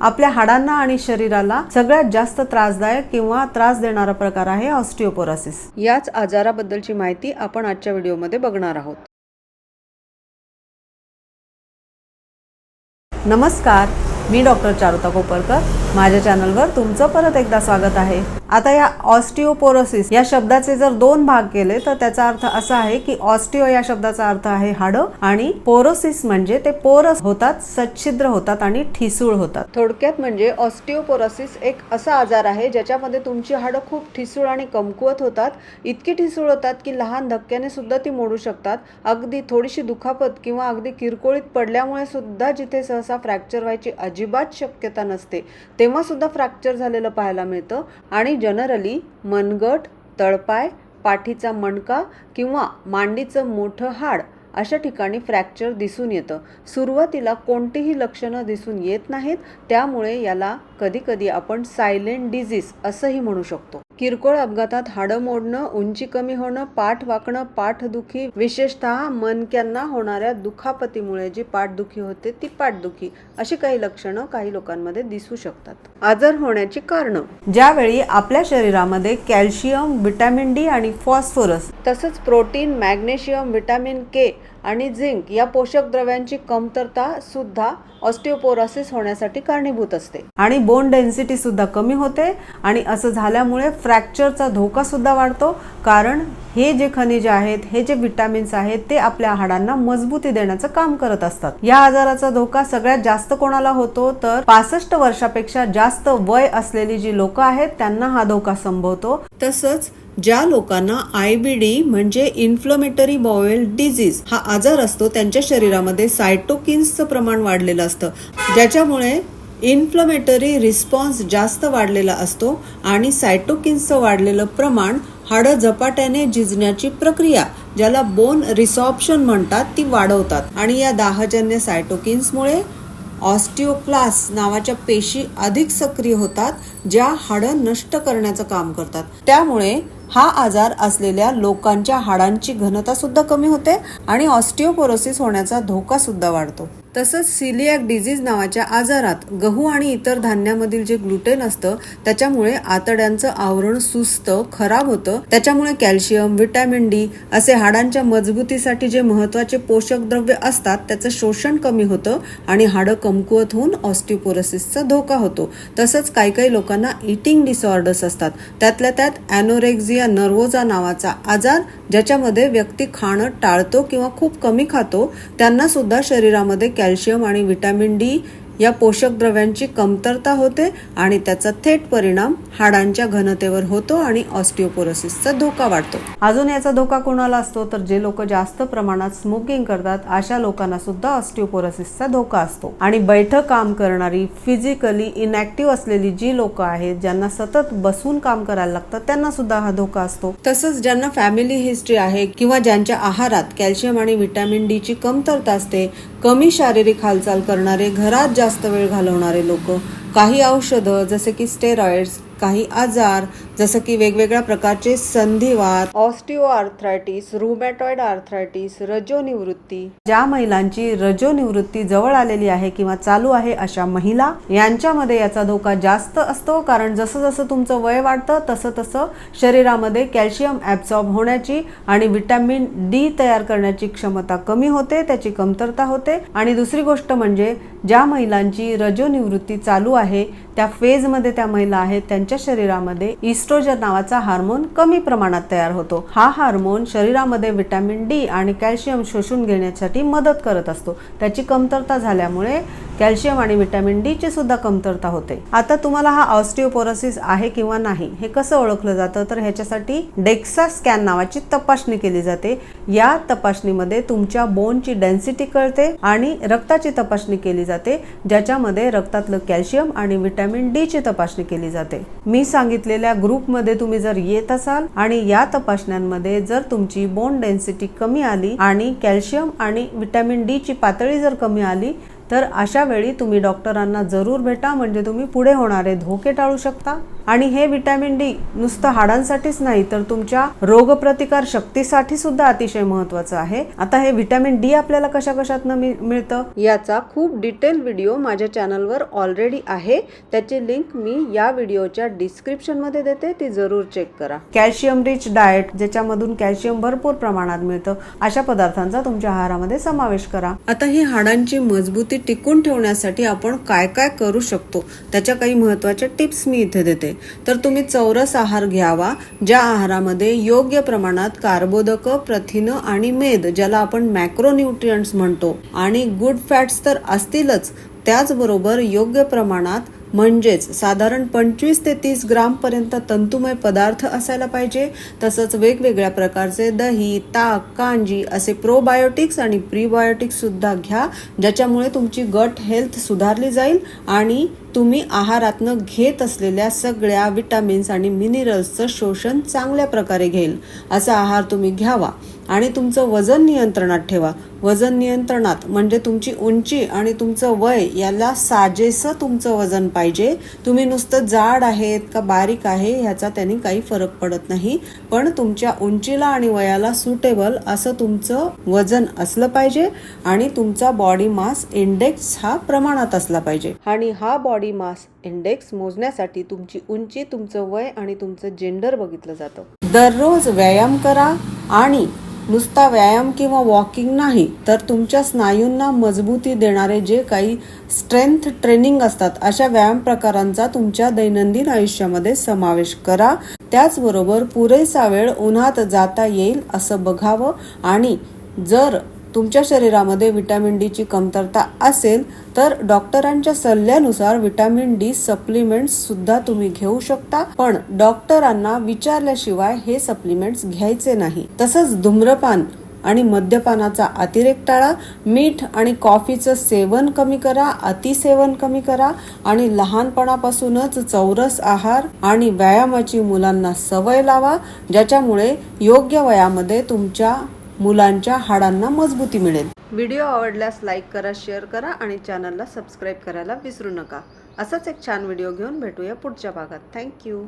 आपल्या हाडांना आणि शरीराला सगळ्यात जास्त त्रासदायक किंवा त्रास देणारा प्रकार आहे ऑस्टिओपोरोसिस. याच आजाराबद्दलची माहिती आपण आजच्या व्हिडिओमध्ये बघणार आहोत. नमस्कार मी डॉक्टर चारुता कोपरकर. माझ्या चॅनलवर तुमचं परत एकदा स्वागत आहे. आता या ऑस्टिओपोरोसिस या शब्दाचे जर दोन भाग केले तर त्याचा अर्थ असा आहे की ऑस्टिओ या शब्दाचा अर्थ आहे हाडं आणि पोरोसिस म्हणजे ते पोरस होतात सच्छिद्र होतात आणि ठिसूळ होतात. थोडक्यात म्हणजे ऑस्टिओपोरोसिस एक असा आजार आहे ज्याच्यामध्ये तुमची हाडं खूप ठिसूळ आणि कमकुवत होतात इतकी ठिसूळ होतात की लहान धक्क्याने सुद्धा ती मोडू शकतात. अगदी थोडीशी दुखापत किंवा अगदी किरकोळीत पडल्यामुळे सुद्धा जिथे सहसा फ्रॅक्चर व्हायची अजिबात शक्यता नसते तेव्हा सुद्धा फ्रॅक्चर झालेलं पाहायला मिळतं. आणि जनरली मनगट तळपाय पाठीचा मणका किंवा मांडीचं मोठं हाड अशा ठिकाणी फ्रॅक्चर दिसून येतं. सुरुवातीला कोणतीही लक्षणं दिसून येत नाहीत त्यामुळे याला कधीकधी आपण सायलेंट डिझीज असंही म्हणू शकतो. किरकोळ अपघातात हाडं मोडणं उंची कमी होणं पाठ वाकणं पाठदुखी विशेषतः मनक्यांना होणाऱ्या दुखापतीमुळे जी पाठदुखी होते ती पाठदुखी अशी काही लक्षणं काही लोकांमध्ये दिसू शकतात. आजार होण्याची कारणं. ज्यावेळी आपल्या शरीरामध्ये कॅल्शियम विटॅमिन डी आणि फॉस्फरस तसंच प्रोटीन मॅग्नेशियम विटॅमिन के आणि झिंक या पोषक द्रव्यांची कमतरता सुद्धा ऑस्टिओपोरोसिस होण्यासाठी कारणीभूत असते. आणि बोन डेन्सिटी सुद्धा कमी होते आणि असं झाल्यामुळे फ्रॅक्चरचा धोका सुद्धा वाढतो. कारण हे जे खनिज आहेत हे जे विटॅमिन्स आहेत ते आपल्या हाडांना मजबूती देण्याचं काम करत असतात. या आजाराचा धोका सगळ्यात जास्त कोणाला होतो? तर पासष्ट वर्षापेक्षा जास्त वय असलेली जी लोक आहेत त्यांना हा धोका संभवतो. तसंच ज्या लोकांना आय बी डी म्हणजे इन्फ्लमेटरी बॉवेल डिझीज हा आजार असतो त्यांच्या शरीरामध्ये सायटोकिन्सचं प्रमाण वाढलेलं असतं. ज्याच्यामुळे इन्फ्लमेटरी रिस्पॉन्स जास्त वाढलेला असतो आणि सायटोकिन्सचं वाढलेलं प्रमाण हाडं झपाट्याने झिजण्याची प्रक्रिया ज्याला बोन रिसॉप्शन म्हणतात ती वाढवतात. आणि या दाहजन्य सायटोकिन्समुळे ऑस्टिओक्लास नावाच्या पेशी अधिक सक्रिय होतात ज्या हाडं नष्ट करण्याचं काम करतात. त्यामुळे हा आजार असलेल्या लोकांच्या हाडांची घनता सुद्धा कमी होते आणि ऑस्टिओपोरोसिस होण्याचा धोका सुद्धा वाढतो. तसंच सिलियाक डिझीज नावाच्या आजारात गहू आणि इतर धान्यामधील जे ग्लुटेन असतं त्याच्यामुळे आतड्यांचं आवरण सुस्त खराब होतं. त्याच्यामुळे कॅल्शियम विटॅमिन डी असे हाडांच्या मजबूतीसाठी जे महत्त्वाचे पोषक द्रव्य असतात त्याचं शोषण कमी होतं आणि हाडं कमकुवत होऊन ऑस्टिओपोरोसिसचा धोका होतो. तसंच काही काही लोकांना इटिंग डिसऑर्डर्स असतात. त्यातल्या त्यात ॲनोरेक्झिया नर्वोजा नावाचा आजार ज्याच्यामध्ये व्यक्ती खाणं टाळतो किंवा खूप कमी खातो त्यांना सुद्धा शरीरामध्ये कॅल्शियम आणि व्हिटॅमिन डी या पोषक द्रव्यांची कमतरता होते आणि त्याचा थेट परिणाम हाडांच्या घनतेवर होतो आणि ऑस्टिओपोरोसिसचा धोका वाढतो. अजून याचा धोका कोणाला असतो? तर जे लोक जास्त प्रमाणात स्मोकिंग करतात अशा लोकांना सुद्धा ऑस्टिओपोरोसिसचा धोका असतो. आणि बैठक काम करणारी फिजिकली इनॅक्टिव्ह असलेली जी लोक आहेत ज्यांना सतत बसून काम करायला लागतं त्यांना सुद्धा हा धोका असतो. तसंच ज्यांना फॅमिली हिस्ट्री आहे किंवा ज्यांच्या आहारात कॅल्शियम आणि विटॅमिन डी ची कमतरता असते कमी शारीरिक हालचाल करणारे घरात जास्त वेळ घालवणारे लोक काही औषधं जसे की स्टेरॉइड्स काही आजार जसं की वेगवेगळ्या प्रकारचे संधिवात ऑस्टिओ आर्थरायटिस रुमॅटॉइड आर्थरायटिस रजोनिवृत्ती. ज्या महिलांची रजोनिवृत्ती जवळ आलेली आहे किंवा चालू आहे अशा महिला यांच्यामध्ये याचा धोका जास्त असतो. कारण जसं जसं तुमचं वय वाढतं तसं तसं शरीरामध्ये कॅल्शियम ॲब्झॉर्ब होण्याची आणि विटॅमिन डी तयार करण्याची क्षमता कमी होते त्याची कमतरता होते. आणि दुसरी गोष्ट म्हणजे ज्या महिलांची रजोनिवृत्ती चालू आहे त्या फेजमध्ये त्या महिला आहेत त्यांच्या शरीरामध्ये इस्ट्रोजन नावाचा हार्मोन कमी प्रमाणात तयार होतो. हा हार्मोन शरीरामध्ये विटॅमिन डी आणि कॅल्शियम शोषून घेण्यासाठी मदत करत असतो. त्याची कमतरता झाल्यामुळे कॅल्शियम आणि व्हिटॅमिन डी ची सुद्धा कमतरता होते. आता तुम्हाला हा ऑस्टिओपोरोसिस आहे किंवा नाही हे कसं ओळखलं जातं? तर ह्याच्यासाठी डेक्सा स्कॅन नावाची तपासणी केली जाते. या तपासणीमध्ये तुमच्या बोनची डेन्सिटी कळते आणि रक्ताची तपासणी केली जाते ज्याच्यामध्ये रक्तातलं कॅल्शियम आणि व्हिटॅमिन डी ची तपासणी केली जाते. मी सांगितलेल्या ग्रुपमध्ये तुम्ही जर येत असाल आणि या तपासण्यांमध्ये जर तुमची बोन डेन्सिटी कमी आली आणि कॅल्शियम आणि व्हिटॅमिन डी ची पातळी जर कमी आली तर अशा वेळी तुम्ही डॉक्टरांना जरूर भेटा म्हणजे तुम्ही पुढे होणारे धोके टाळू शकता. आणि हे विटॅमिन डी नुसतं हाडांसाठीच नाही तर तुमच्या रोगप्रतिकार शक्तीसाठी सुद्धा अतिशय महत्वाचं आहे. आता हे विटॅमिन डी आपल्याला कशा कशातनं मिळतं? याचा खूप डिटेल व्हिडिओ माझ्या चॅनलवर ऑलरेडी आहे. त्याची लिंक मी या व्हिडिओच्या डिस्क्रिप्शनमध्ये देते ती जरूर चेक करा. कॅल्शियम रिच डाएट ज्याच्यामधून कॅल्शियम भरपूर प्रमाणात मिळतं अशा पदार्थांचा तुमच्या आहारामध्ये समावेश करा. आता ही हाडांची मजबूती टिकून ठेवण्यासाठी आपण काय काय करू शकतो? त्याच्या काही महत्त्वाच्या टिप्स मी इथे देते. तर तुम्ही चौरस आहार घ्यावा ज्या आहारामध्ये योग्य प्रमाणात कार्बोदक प्रथिनं आणि मेद ज्याला आपण मॅक्रोन्यूट्रियंट्स म्हणतो आणि गुड फॅट्स तर असतीलच त्याचबरोबर योग्य प्रमाणात म्हणजेच साधारण पंचवीस ते तीस ग्रामपर्यंत तंतुमय पदार्थ असायला पाहिजे. तसंच वेगवेगळ्या प्रकारचे दही ताक कांजी असे प्रोबायोटिक्स आणि प्रीबायोटिक्ससुद्धा घ्या ज्याच्यामुळे तुमची गट हेल्थ सुधारली जाईल आणि तुम्ही आहारातनं घेत असलेल्या सगळ्या विटामिन्स आणि मिनरल्सचं शोषण चांगल्या प्रकारे घेईल. असा आहार तुम्ही घ्यावा आणि तुमचं वजन नियंत्रणात ठेवा. वजन नियंत्रणात म्हणजे तुमची उंची आणि तुमचं वय याला साजेसं तुमचं वजन पाहिजे. तुम्ही नुसतं जाड आहेत का बारीक आहे ह्याचा त्यांनी काही फरक पडत नाही. पण तुमच्या उंचीला आणि वयाला सुटेबल असं तुमचं वजन असलं पाहिजे आणि तुमचा बॉडी मास इंडेक्स हा प्रमाणात असला पाहिजे. आणि हा बॉडी मास इंडेक्स मोजण्यासाठी तुमची उंची तुमचं वय आणि तुमचं जेंडर बघितलं जातं. दररोज व्यायाम करा आणि नुसता व्यायाम किंवा वॉकिंग नाही तर तुमच्या स्नायूंना मजबूती देणारे जे काही स्ट्रेंथ ट्रेनिंग असतात अशा व्यायाम प्रकारांचा तुमच्या दैनंदिन आयुष्यामध्ये समावेश करा. त्याचबरोबर पुरेसा वेळ उन्हात जाता येईल असं बघावं आणि जर तुमच्या शरीरामध्ये विटॅमिन डीची कमतरता असेल तर डॉक्टरांच्या सल्ल्यानुसार विटॅमिन डी सप्लिमेंट्स सुद्धा तुम्ही घेऊ शकता. पण डॉक्टरांना विचारल्याशिवाय हे सप्लिमेंट्स घ्यायचे नाही. तसंच धूम्रपान आणि मद्यपानाचा अतिरेक टाळा मीठ आणि कॉफीचं सेवन कमी करा अतिसेवन कमी करा आणि लहानपणापासूनच चौरस आहार आणि व्यायामाची मुलांना सवय लावा ज्याच्यामुळे योग्य वयामध्ये तुमच्या मुलांच्या हाडांना मजबूती मिळेल. व्हिडिओ आवडल्यास लाईक करा शेअर करा आणि चॅनलला सबस्क्राईब करायला विसरू नका. असाच एक छान व्हिडिओ घेऊन भेटूया पुढच्या भागात. थँक्यू.